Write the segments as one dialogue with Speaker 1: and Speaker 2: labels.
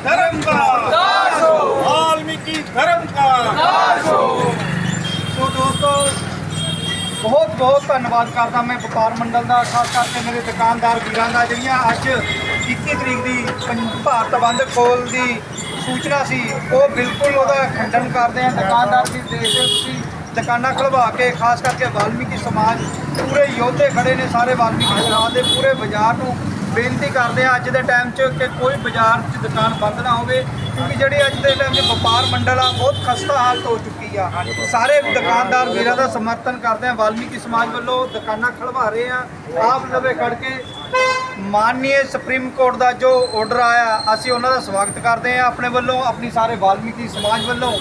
Speaker 1: धर्म का। वाल्मीकि धर्म का। ਸੋ ਦੋਸਤੋ ਬਹੁਤ ਬਹੁਤ ਧੰਨਵਾਦ ਕਰਦਾ ਮੈਂ ਵਪਾਰ ਮੰਡਲ ਦਾ ਖਾਸ ਕਰਕੇ ਮੇਰੇ ਦੁਕਾਨਦਾਰ ਵੀਰਾਂ ਦਾ ਜਿਹੜੀਆਂ ਅੱਜ 21 ਤਰੀਕ ਦੀ ਪੰ- ਭਾਰਤ ਬੰਦ ਖੋਲ ਦੀ ਸੂਚਨਾ ਸੀ ਉਹ ਬਿਲਕੁਲ ਉਹਦਾ ਖੰਡਨ ਕਰਦੇ ਆ ਦੁਕਾਨਦਾਰ ਵੀ ਦੇਖਦੇ ਹੋ ਤੁਸੀਂ ਦੁਕਾਨਾਂ ਖੁਲਵਾ ਕੇ ਖਾਸ ਕਰਕੇ ਵਾਲਮੀਕੀ ਸਮਾਜ ਪੂਰੇ ਯੋਧੇ ਖੜੇ ਨੇ ਸਾਰੇ ਵਾਲਮੀਕੀ ਸਮਾਜ ਦੇ ਪੂਰੇ ਬਾਜ਼ਾਰ ਨੂੰ ਬੇਨਤੀ ਕਰਦੇ ਆ ਅੱਜ ਦੇ ਟਾਈਮ 'ਚ ਕਿ ਕੋਈ ਬਾਜ਼ਾਰ 'ਚ ਦੁਕਾਨ ਬੰਦ ਨਾ ਹੋਵੇ, ਕਿਉਂਕਿ ਜਿਹੜੇ ਅੱਜ ਦੇ ਟਾਈਮ 'ਚ ਵਪਾਰ ਮੰਡਲ ਆ, ਬਹੁਤ ਖਸਤਾ ਹਾਲਤ ਹੋ ਚੁੱਕੀ ਆ। ਸਾਰੇ ਦੁਕਾਨਦਾਰ ਵੀਰਾਂ ਦਾ ਸਮਰਥਨ ਕਰਦੇ ਆ, ਵਾਲਮੀਕੀ ਸਮਾਜ ਵੱਲੋਂ ਦੁਕਾਨਾਂ ਖਲਵਾ ਰਹੇ ਆ। ਆਪ ਲਵੇ ਖੜ ਕੇ ਮਾਨਨੀय ਸੁਪਰੀਮ ਕੋਰਟ ਦਾ ਜੋ ਆਰਡਰ ਆਇਆ, ਅਸੀਂ ਉਹਨਾਂ ਦਾ ਸਵਾਗਤ ਕਰਦੇ ਆ। ਆਪਣੇ ਵੱਲੋਂ, ਆਪਣੀ ਸਾਰੇ ਵਾਲਮੀਕੀ ਸਮਾਜ ਵੱਲੋਂ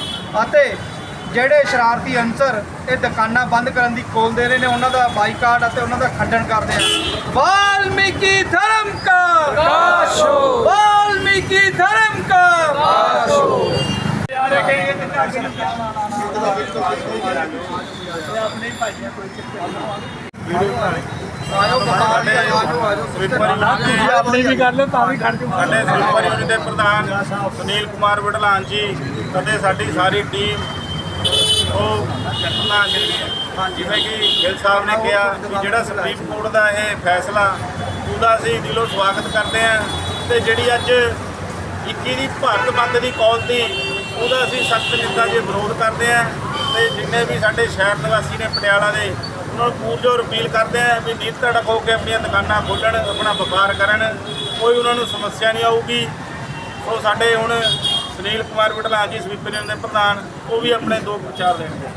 Speaker 1: ਅਤੇ ਜਿਹੜੇ ਸ਼ਰਾਰਤੀ ਅਨਸਰ ਇਹ ਦੁਕਾਨਾਂ ਬੰਦ ਕਰਨ ਦੀ ਕੋਲ ਦੇ ਰਹੇ ਨੇ, ਉਹਨਾਂ ਦਾ ਬਾਈਕਾਟ ਅਤੇ ਉਹਨਾਂ ਦਾ ਖੰਡਨ ਕਰਦੇ ਆ। ਵਾਲਮੀਕੀ ਧਰਮ ਕਾ ਵਿਕਾਸ ਹੋ ਵਾਲਮੀਕੀ ਧਰਮ ਕਾ ਵਿਕਾਸ ਹੋ ਆਇਓ ਵਪਾਰ ਦੀ
Speaker 2: ਆਪਣੀ ਵੀ ਕਰ ਲਓ ਤਾਂ ਵੀ ਖੜ ਜਾਓ
Speaker 3: ਸਾਡੇ ਸੁਪਰ ਯੂਨਿਟ ਦੇ ਪ੍ਰਧਾਨ ਸੁਨੀਲ ਕੁਮਾਰ ਵਡਲਾਨ ਜੀ ਅਤੇ ਸਾਡੀ ਸਾਰੀ ਟੀਮ, ਉਹ ਪ੍ਰਧਾਨ ਜਿਵੇਂ ਕਿ ਗਿੱਲ ਸਾਹਿਬ ਨੇ ਕਿਹਾ ਕਿ ਜਿਹੜਾ ਸੁਪਰੀਮ ਕੋਰਟ ਦਾ ਇਹ ਫੈਸਲਾ, ਉਹਦਾ ਅਸੀਂ ਦਿਲੋਂ ਸਵਾਗਤ ਕਰਦੇ ਹਾਂ। ਤੇ ਜਿਹੜੀ ਅੱਜ 21 ਦੀ ਭਾਰਤ ਬੰਦ ਦੀ ਕਾਲ ਦੀ ਉਹਦਾ ਅਸੀਂ ਸਖਤ ਨਿੰਦਾ ਜੇ ਵਿਰੋਧ ਕਰਦੇ ਹਾਂ ਤੇ ਜਿੰਨੇ ਵੀ ਸਾਡੇ ਸ਼ਹਿਰ ਨਿਵਾਸੀ ਨੇ ਪਟਿਆਲਾ ਦੇ, ਉਹਨਾਂ ਨੂੰ ਪੂਰਜੋਰ ਅਪੀਲ ਕਰਦੇ ਹਾਂ ਵੀ ਨੀਤ ਧੜਕ ਹੋ ਕੇ ਆਪਣੀਆਂ ਦੁਕਾਨਾਂ ਖੋਲ੍ਹਣ, ਆਪਣਾ ਵਪਾਰ ਕਰਨ। ਕੋਈ ਉਹਨਾਂ ਨੂੰ ਸਮੱਸਿਆ ਨਹੀਂ ਆਊਗੀ। ਉਹ ਸਾਡੇ ਹੁਣ ਸੁਨੀਲ ਕੁਮਾਰ ਵਡਲਾਨ ਜੀ ਸਵੀਪਰ ਯੂਨੀਅਨ ਦੇ ਪ੍ਰਧਾਨ, ਉਹ ਵੀ ਆਪਣੇ ਦੋ ਵਿਚਾਰ ਦੇਣਗੇ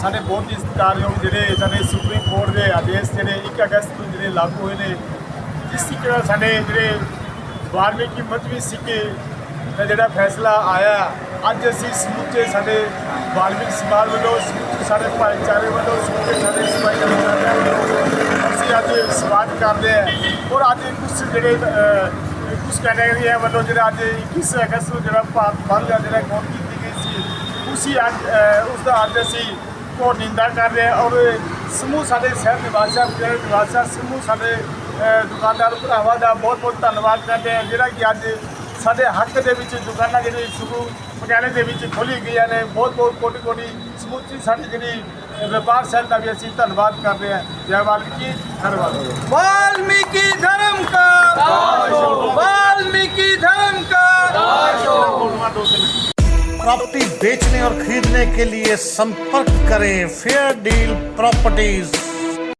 Speaker 2: ਸਾਡੇ ਬਹੁਤ ਹੀ ਸਤਿਕਾਰਯੋਗ ਜਿਹੜੇ ਸਾਡੇ ਸੁਪਰੀਮ ਕੋਰਟ ਦੇ ਆਦੇਸ਼ ਜਿਹੜੇ 1 ਅਗਸਤ ਨੂੰ ਜਿਹੜੇ ਲਾਗੂ ਹੋਏ ਨੇ ਜਿਸ ਤਰੀਕੇ ਨਾਲ ਸਾਡੇ ਜਿਹੜੇ ਵਾਲਮੀਕੀ ਮਜ਼੍ਹਬੀ ਸਿੱਕੇ ਦਾ ਜਿਹੜਾ ਫੈਸਲਾ ਆਇਆ ਅੱਜ ਅਸੀਂ ਸਮੁੱਚੇ ਸਾਡੇ ਵਾਲਮੀਕੀ ਸਮਾਜ ਵੱਲੋਂ ਸਮੁੱਚੇ ਸਾਡੇ ਭਾਈਚਾਰੇ ਵੱਲੋਂ ਸਮੁੱਚੇ ਸਾਡੇ ਸਮਾਜ ਵੱਲੋਂ ਅਸੀਂ ਅੱਜ ਸਵਾਗਤ ਕਰਦੇ ਹਾਂ। ਔਰ ਅੱਜ ਕੁਝ ਜਿਹੜੇ ਅਹ, ਕੁਝ ਕੈਟਾਗਰੀਆਂ ਵੱਲੋਂ ਜਿਹੜਾ ਅੱਜ 21 ਅਗਸਤ ਨੂੰ ਜਿਹੜਾ ਭਾਰਤ ਬੰਦ ਜਿਹੜਾ ਕੌਮ ਕੀਤੀ ਗਈ ਸੀ ਉਸੀ ਅੱਜ ਅਹ, ਉਸ ਦਾ ਅੱਜ ਅਸੀਂ ਕੋ ਨਿੰਦਾ ਕਰ ਰਹੇ ਹਾਂ। ਔਰ ਸਮੂਹ ਸਾਡੇ ਸ਼ਹਿਰ ਨਿਵਾਸੀਆਂ ਪਟਿਆਲਾ ਨਿਵਾਸੀਆਂ ਸਮੂਹ ਸਾਡੇ ਦੁਕਾਨਦਾਰ ਭਰਾਵਾਂ ਦਾ ਬਹੁਤ ਬਹੁਤ ਧੰਨਵਾਦ ਕਰਦੇ ਹਾਂ ਜਿਹੜਾ ਕਿ ਅੱਜ ਸਾਡੇ ਹੱਕ ਦੇ ਵਿੱਚ ਦੁਕਾਨਾਂ ਜਿਹੜੀ ਸ਼ੁਰੂ ਪਟਿਆਲੇ ਦੇ ਵਿੱਚ ਖੋਲ੍ਹੀ ਗਈਆਂ ਨੇ ਬਹੁਤ ਬਹੁਤ ਕੋਟੀ ਕੋਟੀ ਸਮੁੱਚੀ ਸਾਡੀ ਜਿਹੜੀ ਵਪਾਰ ਸੈਲ ਦਾ ਵੀ ਅਸੀਂ ਧੰਨਵਾਦ ਕਰਦੇ ਹਾਂ ਜੈ ਵਾਲਮੀਕੀ ਧੰਨਵਾਦ
Speaker 1: वाल्मीकि धर्म का वाल्मीकि धर्म का
Speaker 4: प्रॉपर्टी बेचने और खरीदने के लिए संपर्क करें फेयर डील प्रॉपर्टीज